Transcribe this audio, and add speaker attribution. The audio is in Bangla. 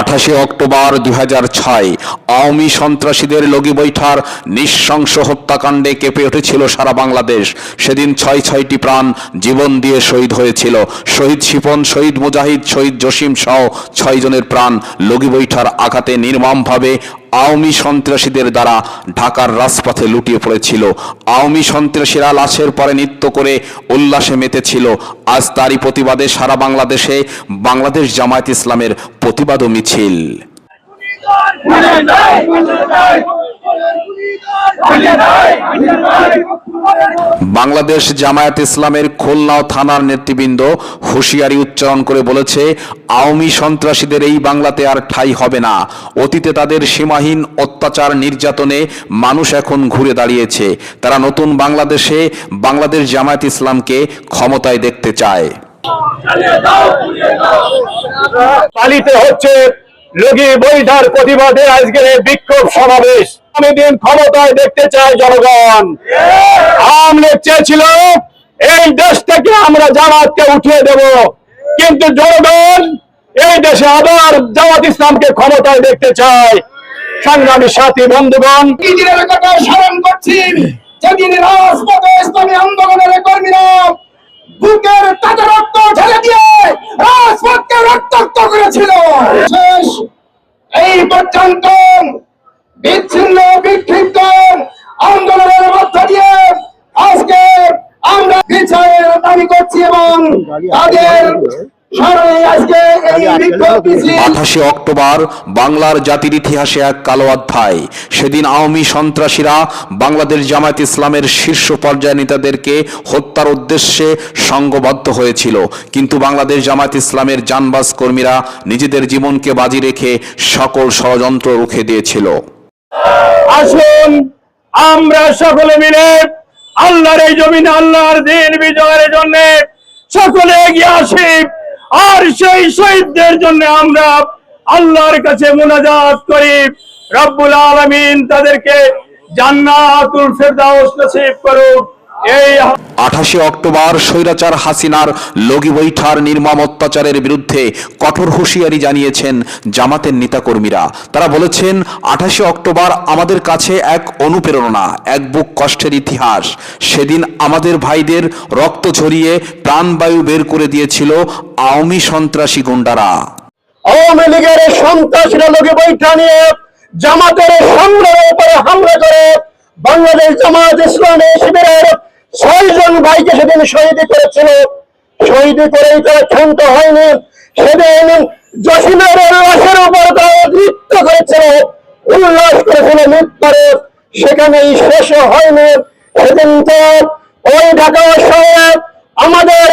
Speaker 1: আঠাশে অক্টোবর দু হাজার ছয়, আওয়ামী সন্ত্রাসীদের লগি বৈঠার নিঃশংস হত্যাকাণ্ডে কেঁপে উঠেছিল সারা বাংলাদেশ। সেদিন ছয় ছয়টি প্রাণ জীবন দিয়ে শহীদ হয়েছিল। শহীদ শিপন, শহীদ মুজাহিদ, শহীদ জসিম সহ ছয় জনের প্রাণ লগি বৈঠার আঘাতে নির্মমভাবে আওয়ামী সন্ত্রাসীদের দ্বারা ঢাকার রাজপথে লুটিয়ে পড়েছিল। আওয়ামী সন্ত্রাসীরা লাশের পরে নৃত্য করে উল্লাসে মেতেছিল। আজ তারই প্রতিবাদে সারা বাংলাদেশে বাংলাদেশ জামায়াত ইসলামের প্রতিবাদ ও মিছিল। বাংলাদেশ জামায়াত ইসলামের খুলনা থানার নেতৃবৃন্দ হুঁশিয়ারি উচ্চারণ করে বলেছে, আওয়ামী সন্ত্রাসীদের এই বাংলাতে আর ঠাঁই হবে না। অতীতে তাদের সীমাহীন অত্যাচার নির্যাতনে মানুষ এখন ঘুরে দাঁড়িয়েছে। তারা নতুন বাংলাদেশে বাংলাদেশ জামায়াত ইসলামকে ক্ষমতায় দেখতে চায়।
Speaker 2: পালিত হচ্ছে লগি বৈঠার প্রতিবাদে আজকের বিক্ষোভ সমাবেশ। আমি দিন ক্ষমতায় দেখতে চাই জনগণ। আমলে চেয়েছিল, এই দেশ থেকে আমরা জামাতকে উঠিয়ে দেব। কিন্তু জনগণ এই দেশে আবার জামাত ইসলামকে ক্ষমতায় দেখতে চায়। সংগ্রামী সাথী বন্ধুগণ
Speaker 3: স্মরণ করছি। যেদিন রাজপথে ইসলামী আন্দোলনের কর্মীরা বুকের তাজা রক্ত ঢেলে দিয়ে রাজপথকে রক্তাক্ত করেছিল শেষ এই পর্যন্ত বিচ্ছিন্ন বিক্ষিপ্ত আন্দোলনের মধ্য দিয়ে আজকে আমরা বিচারের দাবি করছি এবং তাদের
Speaker 1: অক্টোবর বাংলার জাতির ইতিহাসে এক কালো অধ্যায়। সেদিন আওয়ামী সন্ত্রাসীরা বাংলাদেশ জামায়াত ইসলামের শীর্ষ পর্যায় নেতাদেরকে হত্যার উদ্দেশ্যে সংঘবদ্ধ হয়েছিল। কিন্তু বাংলাদেশ জামায়াত ইসলামের জানবাজ কর্মীরা নিজেদের জীবনকে বাজি রেখে সকল ষড়যন্ত্র রুখে দিয়েছিল।
Speaker 2: আসুন, আমরা সকলে মিলে আল্লাহর এই জমিন, আল্লাহর দিন বিজয়ের জন্য সকলে এগিয়ে আসি। আর সেই শহীদদের জন্য আমরা আল্লাহর কাছে মোনাজাত করি। রব্বুল আলমিন তাদেরকে জান্নাতুল ফেরদাউস নসিব করুক।
Speaker 1: আঠাশে অক্টোবর স্বৈরাচার হাসিনার লগি বৈঠার নির্মম অত্যাচারের বিরুদ্ধে কঠোর হুঁশিয়ারি জানিয়েছেন জামাতের নেতাকর্মীরা। তারা বলেছেন আঠাশে অক্টোবর আমাদের কাছে এক অনুপ্রেরণা এক বুক কষ্টের ইতিহাস। সেদিন আমাদের ভাইদের রক্ত ঝরিয়ে প্রাণবায়ু বের করে দিয়েছিল আওয়ামী সন্ত্রাসী গুন্ডারা।
Speaker 2: আওয়ামী লীগের সন্ত্রাসীরা লোকে বৈঠা নিয়ে জামাতের সংগ্রামের উপরে হামলা করে বাংলাদেশ জামাত ইসলামী শিবিরের ভাইকে সেদিন শহীদ করেছিল। শহীদ করেই তারা ক্ষান্ত হয়নি। সেদিন জসিমের লাশের উপর তারা নৃত্য করেছিল। উল্লাস করেছিল মৃত্যুরে সেখানেই শেষ হয়নি। সেদিন তো ওই ঢাকা শহরে আমাদের